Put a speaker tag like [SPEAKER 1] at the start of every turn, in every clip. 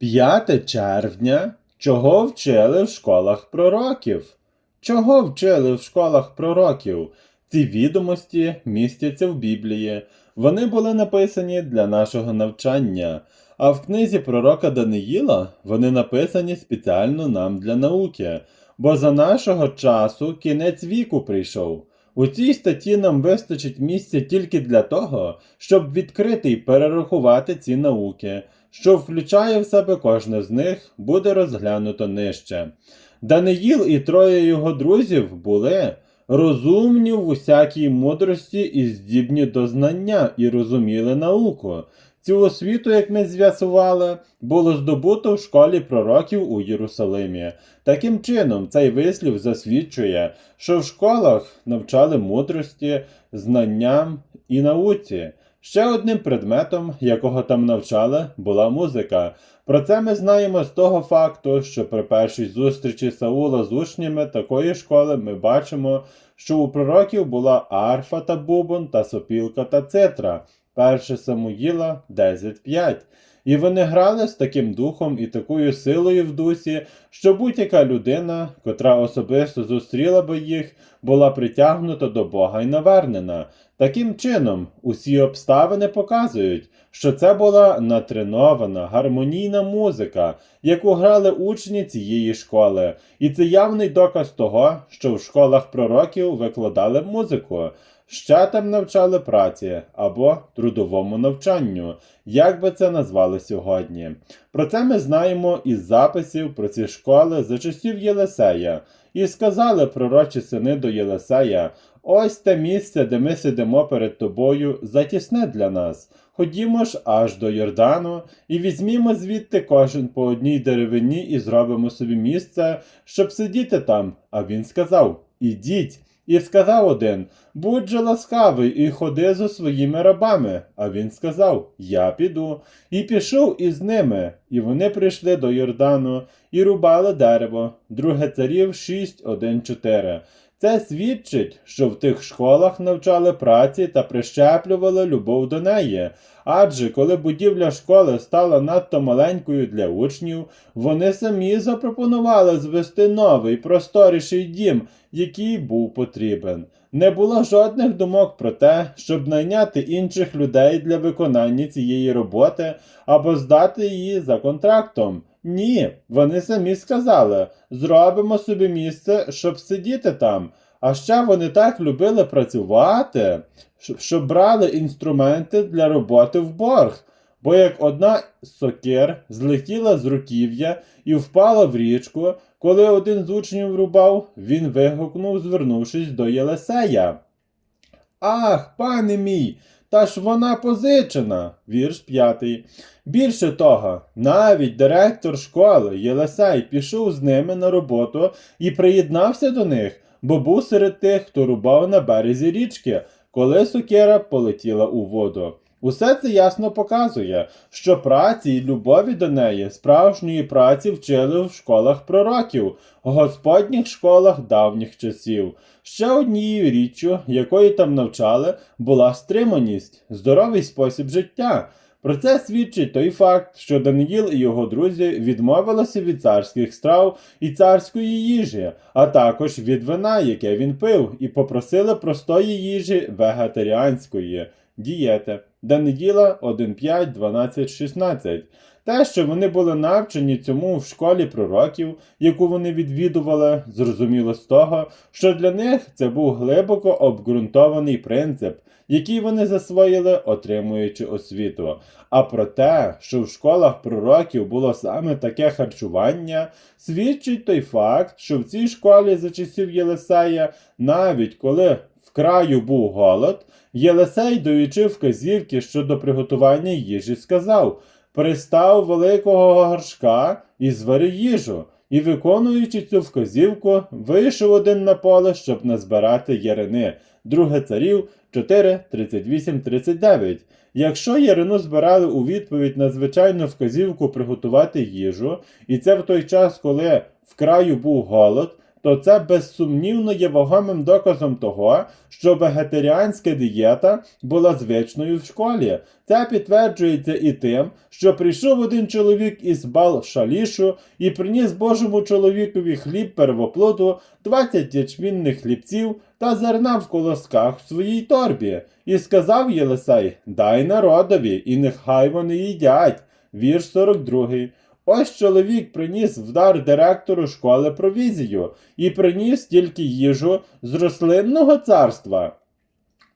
[SPEAKER 1] 5 червня. Чого вчили в школах пророків? Чого вчили в школах пророків? Ці відомості містяться в Біблії. Вони були написані для нашого навчання. А в книзі пророка Даниїла вони написані спеціально нам для науки, бо за нашого часу кінець віку прийшов. У цій статті нам вистачить місця тільки для того, щоб відкрити і перерахувати ці науки, що включає в себе кожне з них, буде розглянуто нижче. Даниїл і троє його друзів були розумні в усякій мудрості і здібні до знання і розуміли науку. Цю освіту, як ми з'ясували, було здобуто в школі пророків у Єрусалимі. Таким чином, цей вислів засвідчує, що в школах навчали мудрості, знанням і науці. Ще одним предметом, якого там навчали, була музика. Про це ми знаємо з того факту, що при першій зустрічі Саула з учнями такої школи ми бачимо, що у пророків була арфа та бубон та сопілка та цитра. 1 Самуїла 10.5. І вони грали з таким духом і такою силою в дусі, що будь-яка людина, котра особисто зустріла би їх, була притягнута до Бога і навернена. Таким чином, усі обставини показують, що це була натренована гармонійна музика, яку грали учні цієї школи, і це явний доказ того, що в школах пророків викладали музику. Ще там навчали праці або трудовому навчанню, як би це назвали сьогодні. Про це ми знаємо із записів про ці школи за часів Єлисея. І сказали пророчі сини до Єлисея: ось те місце, де ми сидимо перед тобою, затісне для нас. Ходімо ж аж до Йордану і візьмімо звідти кожен по одній деревині і зробимо собі місце, щоб сидіти там. А він сказав: Ідіть. І сказав один: Будь же ласкавий і ходи зо своїми рабами. А він сказав: Я піду. І пішов із ними. І вони прийшли до Йордану і рубали дерево. Друге царів 6, 1, 4. Це свідчить, що в тих школах навчали праці та прищеплювали любов до неї. Адже коли будівля школи стала надто маленькою для учнів, вони самі запропонували звести новий просторіший дім, який був потрібен. Не було жодних думок про те, щоб найняти інших людей для виконання цієї роботи або здати її за контрактом. Ні, вони самі сказали: зробимо собі місце, щоб сидіти там. А ще вони так любили працювати, що- що брали інструменти для роботи в борг. Бо як одна з сокир злетіла з руків'я і впала в річку, коли один з учнів рубав, він вигукнув, звернувшись до Єлисея. Ах, пане мій, та ж вона позичена. Вірш п'ятий. Більше того, навіть директор школи Єлисей пішов з ними на роботу і приєднався до них, бо був серед тих, хто рубав на березі річки, коли сокира полетіла у воду. Усе це ясно показує, що праці і любові до неї, справжньої праці вчили в школах пророків, господніх школах давніх часів. Ще однією річчю, якої там навчали, була стриманість, здоровий спосіб життя. Про це свідчить той факт, що Даниїл і його друзі відмовилися від царських страв і царської їжі, а також від вина, яке він пив, і попросили простої їжі вегетаріанської дієти. Даниїла 1.5, 12, 16. Те, що вони були навчені цьому в школі пророків, яку вони відвідували, зрозуміло з того, що для них це був глибоко обґрунтований принцип, який вони засвоїли, отримуючи освіту. А про те, що в школах пророків було саме таке харчування, свідчить той факт, що в цій школі за часів Єлисея, навіть коли в краю був голод, Єлисей, даючи вказівки щодо приготування їжі, сказав: Пристав великого горшка і звари їжу. І, виконуючи цю вказівку, вийшов один на поле, щоб назбирати ярини. Друге царів 4, 38, 39. Якщо ярину збирали у відповідь на звичайну вказівку приготувати їжу, і це в той час, коли в краю був голод, то це безсумнівно є вагомим доказом того, що вегетаріанська дієта була звичною в школі. Це підтверджується і тим, що прийшов один чоловік із бал шалішу і приніс Божому чоловікові хліб первоплоду, 20 ячмінних хлібців та зерна в колосках в своїй торбі, і сказав Єлисей: Дай народові, і нехай вони їдять. Вірш 42. Ось чоловік приніс в дар директору школи провізію і приніс тільки їжу з рослинного царства.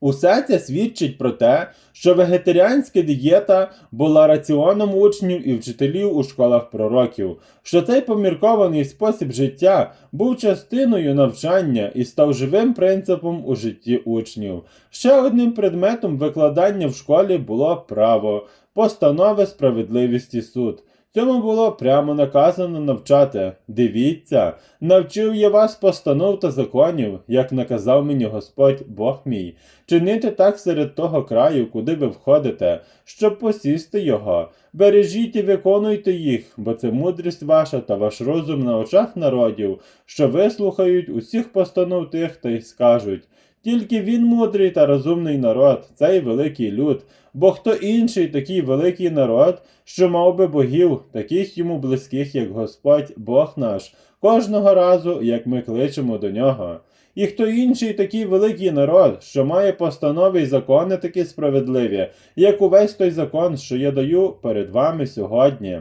[SPEAKER 1] Усе це свідчить про те, що вегетаріанська дієта була раціоном учнів і вчителів у школах пророків, що цей поміркований спосіб життя був частиною навчання і став живим принципом у житті учнів. Ще одним предметом викладання в школі було право, постанови справедливість і суд. Цьому було прямо наказано навчати. Дивіться, навчив я вас постанов та законів, як наказав мені Господь Бог мій, чинити так серед того краю, куди ви входите, щоб посісти його. Бережіть і виконуйте їх, бо це мудрість ваша та ваш розум на очах народів, що вислухають усіх постанов тих та й скажуть. Тільки він мудрий та розумний народ, цей великий люд, бо хто інший такий великий народ, що мав би богів, таких йому близьких, як Господь Бог наш, кожного разу, як ми кличемо до нього. І хто інший такий великий народ, що має постанови й закони такі справедливі, як увесь той закон, що я даю перед вами сьогодні.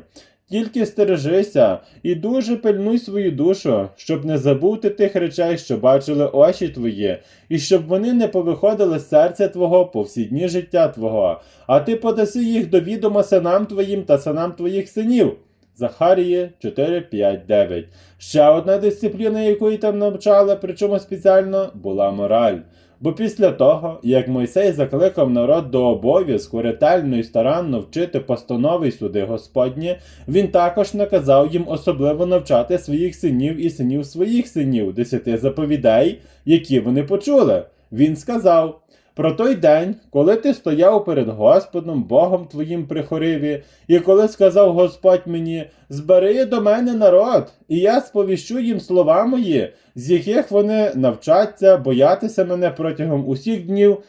[SPEAKER 1] Тільки стережися і дуже пильнуй свою душу, щоб не забути тих речей, що бачили очі твої, і щоб вони не повиходили з серця твого по всі дні життя твого, а ти подаси їх до відома синам твоїм та синам твоїх синів. Захарії 4, 5, 9. Ще одна дисципліна, якої там навчали, причому спеціально, була мораль. Бо після того, як Мойсей закликав народ до обов'язку ретельно і старанно вчити постанови й суди Господні, він також наказав їм особливо навчати своїх синів і синів своїх синів, десяти заповідей, які вони почули. Він сказав. Про той день, коли ти стояв перед Господом Богом твоїм при хориві, і коли сказав Господь мені: Збери до мене народ, і я сповіщу їм слова мої, з яких вони навчаться боятися мене протягом усіх днів.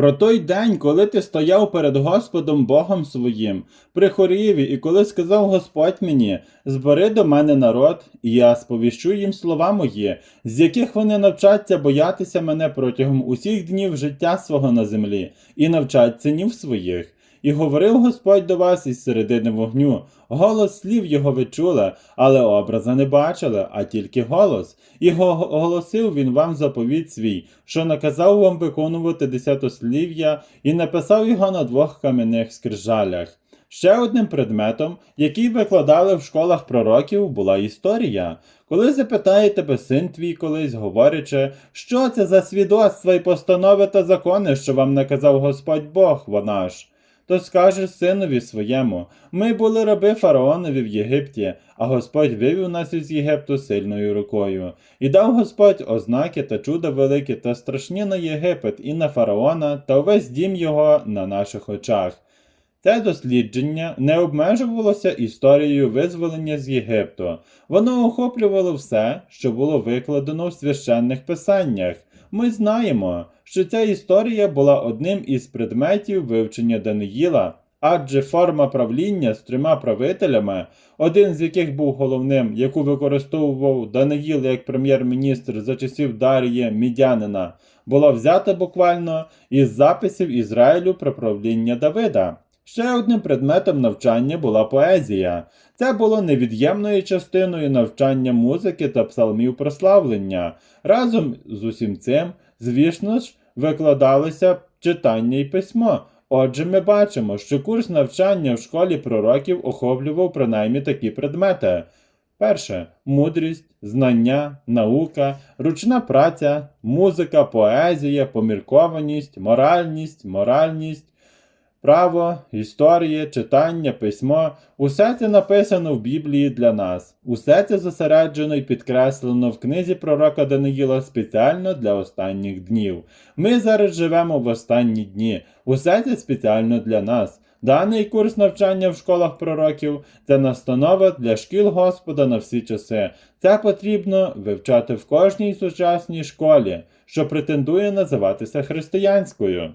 [SPEAKER 1] Про той день, коли ти стояв перед Господом Богом своїм, при хоріві, і коли сказав Господь мені, збери до мене народ, і я сповіщу їм слова мої, з яких вони навчаться боятися мене протягом усіх днів життя свого на землі, і навчать синів своїх. І говорив Господь до вас із середини вогню. Голос слів його ви чули, але образа не бачили, а тільки голос. І го- оголосив він вам заповідь свій, що наказав вам виконувати десятослів'я, і написав його на двох кам'яних скрижалях. Ще одним предметом, який викладали в школах пророків, була історія. Коли запитає тебе син твій колись, говорячи, що це за свідоцтва і постанови та закони, що вам наказав Господь Бог, вона ж. То скажеш синові своєму: ми були раби фараонові в Єгипті, а Господь вивів нас із Єгипту сильною рукою. І дав Господь ознаки та чуда великі та страшні на Єгипет і на фараона та увесь дім його на наших очах. Це дослідження не обмежувалося історією визволення з Єгипту. Воно охоплювало все, що було викладено в священних писаннях. Ми знаємо, що ця історія була одним із предметів вивчення Даниїла, адже форма правління з трьома правителями, один з яких був головним, яку використовував Даниїл як прем'єр-міністр за часів Дарія Мідянина, була взята буквально із записів Ізраїлю про правління Давида. Ще одним предметом навчання була поезія. Це було невід'ємною частиною навчання музики та псалмів прославлення. Разом з усім цим, звісно ж, викладалося читання і письмо. Отже, ми бачимо, що курс навчання в школі пророків охоплював принаймні такі предмети. Перше мудрість, знання, наука, ручна праця, музика, поезія, поміркованість, моральність, моральність, право, історія, читання, письмо усе це написано в Біблії для нас, усе це зосереджено і підкреслено в книзі пророка Даниїла спеціально для останніх днів. Ми зараз живемо в останні дні, усе це спеціально для нас. Даний курс навчання в школах пророків це настанова для шкіл Господа на всі часи. Це потрібно вивчати в кожній сучасній школі, що претендує називатися християнською.